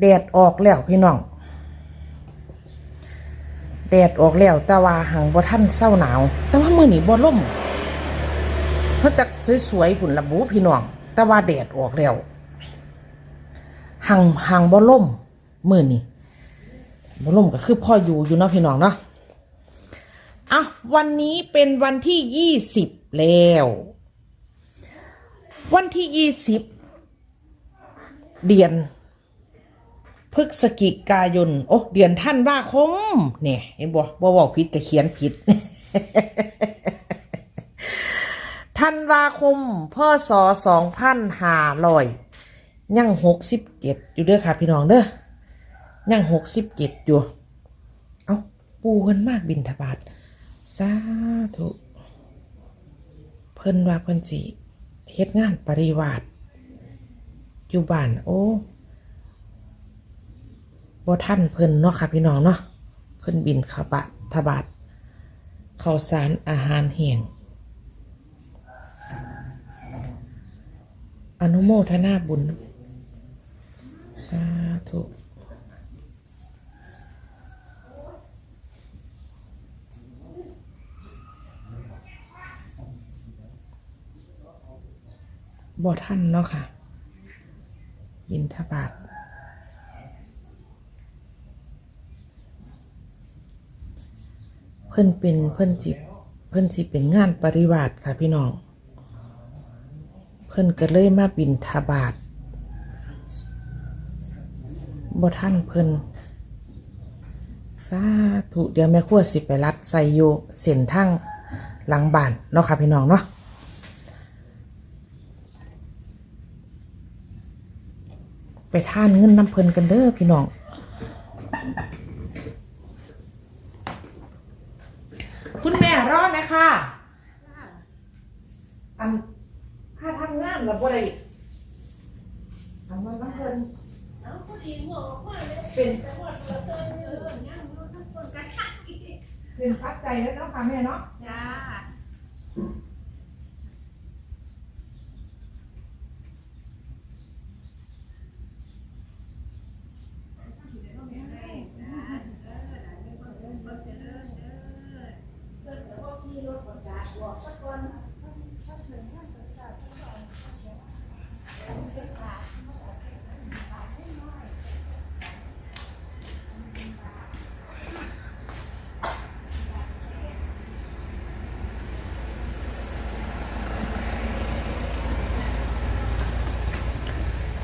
แดดออกแล้วพี่น้องแดดออกแล้วแต่ว่าหังบ่ท่านเศร้าหนาว แต่ว่ามื้อนี้บ่ล่มเพิ่นจักสวยๆพุ่นละบูพี่น้อง แต่ว่าแดดออกแล้วหังหังบ่ล่มมื้อนี้บ่ล่มก็คือพ่ออยู่อยู่เนาะพี่น้องเนาะอะวันนี้เป็นวันที่ยี่สิบแล้ว วันที่ยี่สิบเดือน พฤศจิกายน โอ้ เดือนท่านว่าคมเนี่ยเห็นบ่บ่บอกผิดแต่เขียนผิดธันวาคมพศสองพันห้าร้อยยังหกสิบเจ็ดอยู่เด้อค่ะพี่น้องเด้อยังหกสิบเจ็ดอยู่ เอาปูเพิ่นมากบินทบาทสาธุเพิ่นว่าเพิ่นสิเฮ็ดงานปริวาสอยู่บ้านโอ้ บ่ท่านเพิ่นเนาะค่ะพี่น้องเนาะเพิ่นบินขบาททบาทข้าวสารอาหารแห้งอนุโมทนาบุญ สาธุบ่ท่านเนาะค่ะ บินทบาท เพิ่นเป็นเพิ่นจิเพิ่นสิเป็นงานปริวาสค่ะพี่น้อง เพิ่นก็เลยมาบินทบาทบ่ท่านเพิ่นสาธุเดี๋ยวแม่ครัวสิไปรัดใส่อยู่เส้นทางหลังบ้านเนาะค่ะพี่น้องเนาะไปท่านเงินน้ำเพลินกันเด้อพี่น้อง คุณแม่ รอดนะคะอันค่าทำงานเราบ่ได้ทำงานน้ำเพลินเอาพอดีหัวออกมาเลยเป็นแต่ว่าเราเจอเออย่างรู้ทั้งคนกันทักอีกเป็นปัจจัยแล้วเนาะค่ะแม่เนาะจ้า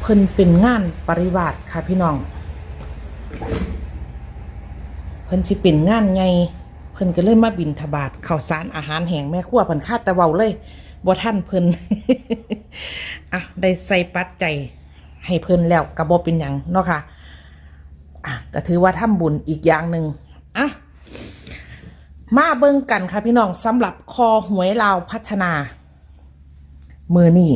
เพิ่นเป็นงานปริวาสค่ะพี่น้อง เพิ่นสิเป็นงานไง พิ่นก็เลยมาบินทบาทข้าวสารอาหารแห้งแม่ครัวเพิ่นคาดต่เวาเลยบ่ท่านเพิ่นอะได้ใส่ปัจจัยให้เพิ่นแล้วก็บ่เป็นหยังเนาะค่ะ อะก็ถือว่าทำบุญอีกอย่างหนึ่งอะมาเบิ่งกันค่ะพี่น้องสำหรับคอหวยลาวพัฒนา มือนี่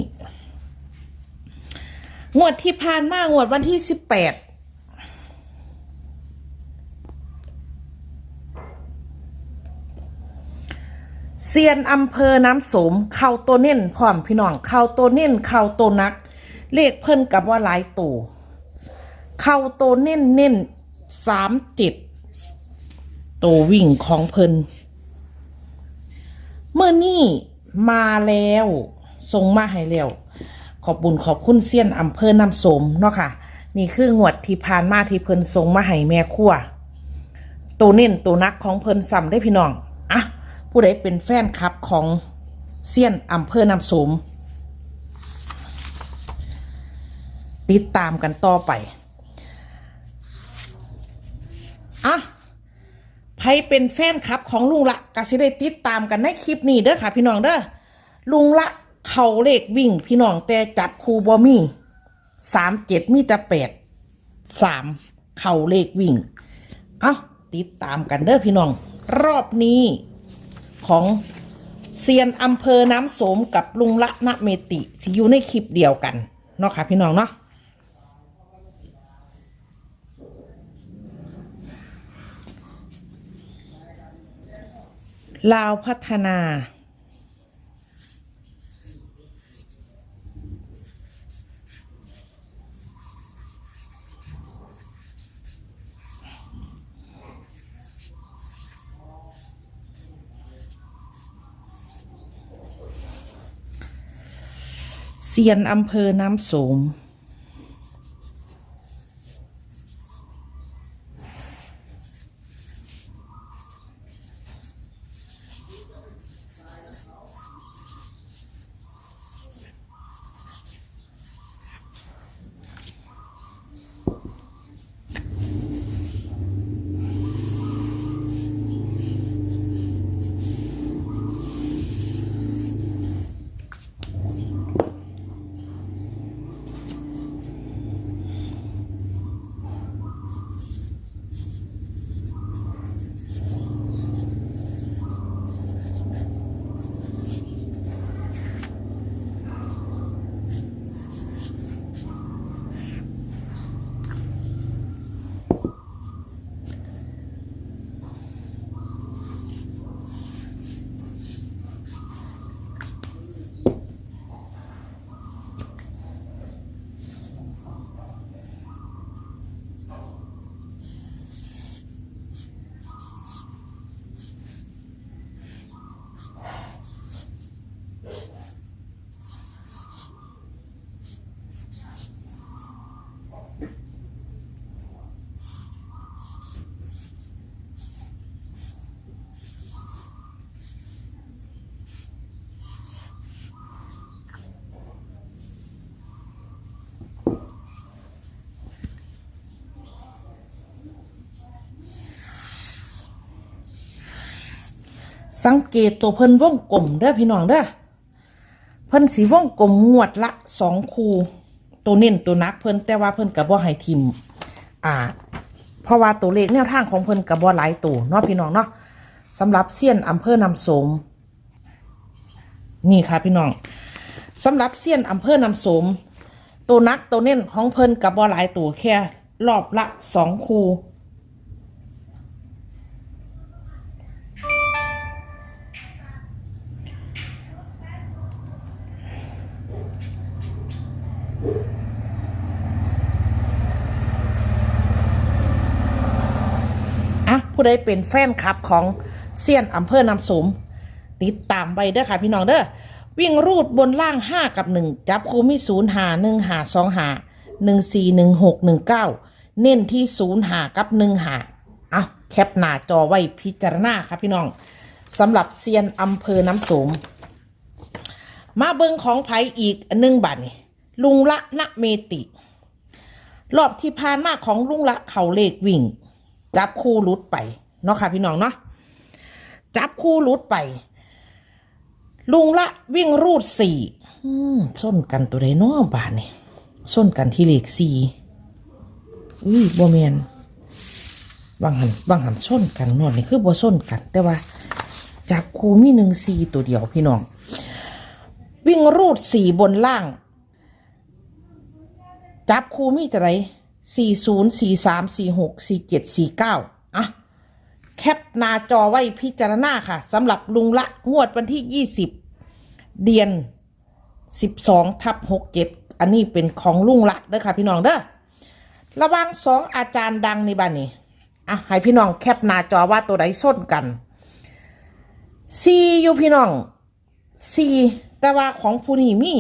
งวดที่ผ่านมางวดวันที่สิบแปด เซียนอำเภอน้ำสมเข้าตัวเน่นพร้อมพี่น้องเข้าตัวเน่นเข้าตัวนัก เลขเพิ่นกับว่าหลายตัวเข้าตัวเน้นเน้นสามเจ็ดตัววิ่งของเพิ่นเมื่อนี่มาแล้วส่งมาให้แล้วขอบบุญขอบคุณเซียนอำเภอน้ำสมเนาะค่ะ นี่คืองวดที่ผ่านมาที่เพิ่นส่งมาให้แม่ครัวตัวเน้นตัวนักของเพิ่นซ้ำได้พี่น้องอะ ผู้ใดเป็นแฟนคลับของเซียนอำเภอน้ำสม ติดตามกันต่อไปอะใครเป็นแฟนคลับของลุงละก็สิได้ติดตามกันในคลิปนี้เด้อค่ะ พี่น้องเด้อลุงละเขาเลขวิ่งพี่น้องแต่จับคูบอมี่สามเจ็ดมีแต่แปดสามเขาเลขวิ่ง เอาติดตามกันเด้อพี่น้อง รอบนี้ ของเซียนอำเภอน้ำโสมกับลุงละนะเมติสิอยู่ในคลิปเดียวกันเนาะค่ะพี่น้องเนาะลาวพัฒนา เซียนอำเภอน้ำโสม สังเกตตัวเพิ่นวงกลมเด้อพี่น้องเด้อเพิ่นสีวงกลมงวดละสองคูตัวเน้นตัวนักเพิ่นแต่ว่าเพิ่นกับบ่ให้ทิมอ่า เพราะว่าตัวเลขแนวทางของเพิ่นกับบ่หลายตัวเนาะพี่น้องเนาะสำหรับเซียนอำเภอนำสม นี่ค่ะพี่น้องสำหรับเซียนอำเภอนำสม ตัวนักตัวเน้นของเพิ่นกับบ่หลายตัวแค่รอบละสองคู ผู้ใดเป็นแฟนคลับของเซียนอำเภอนำสม ติดตามไปเด้อค่ะพี่น้องเด้อวิ่งรูดบนล่าง 5 กับ 1 จับคูมี0หา1หา2หา1 4 1 6 1 9 เน้นที่0หากับ1หาเอะแคปหน้าจอไว้พิจารณาค่ะพี่น้องสำหรับเซียนอำเภอน้ำสม มาเบิงของไผอีกหนึ่งบัตรนี่ลุงละนะเมติ รอบที่ผ่านมาของลุงละเขาเลขวิ่ง จับคู่รุดไปเนาะค่ะพี่น้องเนาะจับคู่รุดไป ลุงละวิ่งรูดสี่ส้นกันตัวใดเนาะบาทนี่ส้นกันที่เลขสี่อุ้ยบ่แมนบางหันบางหันส้นกันนอนนี่คือบ่ส้นกัน แต่ว่าจับคู่มีหนึ่งสี่ตัวเดียวพี่น้อง วิ่งรูดสี่บนล่าง จับคู่มีจะไร สี่ศูนย์สี่สามสี่หกสี่เจ็ดสี่เก้าอะ แคปหน้าจอไว้พิจารณาค่ะสำหรับลุงละงวดวันที่ยี่สิบเดือนสิบสองทับหกเจ็ดอันนี้เป็นของลุงละเด้อค่ะพี่น้องเด้อระวังสองอาจารย์ดังในบ้านนี้อะให้พี่น้องแคปหน้าจอว่าตัวใดส้นกันซีอยู่พี่น้องซีแต่ว่าของผู้นี้มี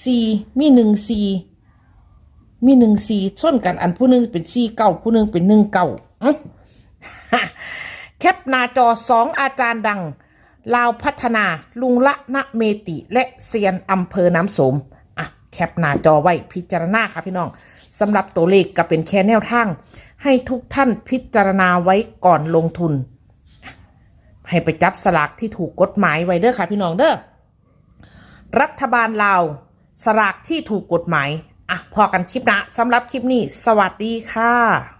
ซีมีหนึ่งซี มีหนึ่งสีชนกันอันผู้หนึงเป็นสีเก้าผู้หนึงเป็นหนึ่งเก้าแคปหน้าจอสองอาจารย์ดัง ลาวพัฒนาลุงละนะเมติและเซียนอำเภอน้ำสมอะแคปหน้าจอไว้พิจารณาค่ะพี่น้องสำหรับตัวเลขก็เป็นแค่แนวทาง ให้ทุกท่านพิจารณาไว้ก่อนลงทุน ให้ไปจับสลากที่ถูกกฎหมายไว้เด้อค่ะพี่น้องเด้อรัฐบาลลาวสลากที่ถูกกฎหมาย อะพอกันคลิปหนะสำหรับคลิปนี้ สวัสดีค่ะ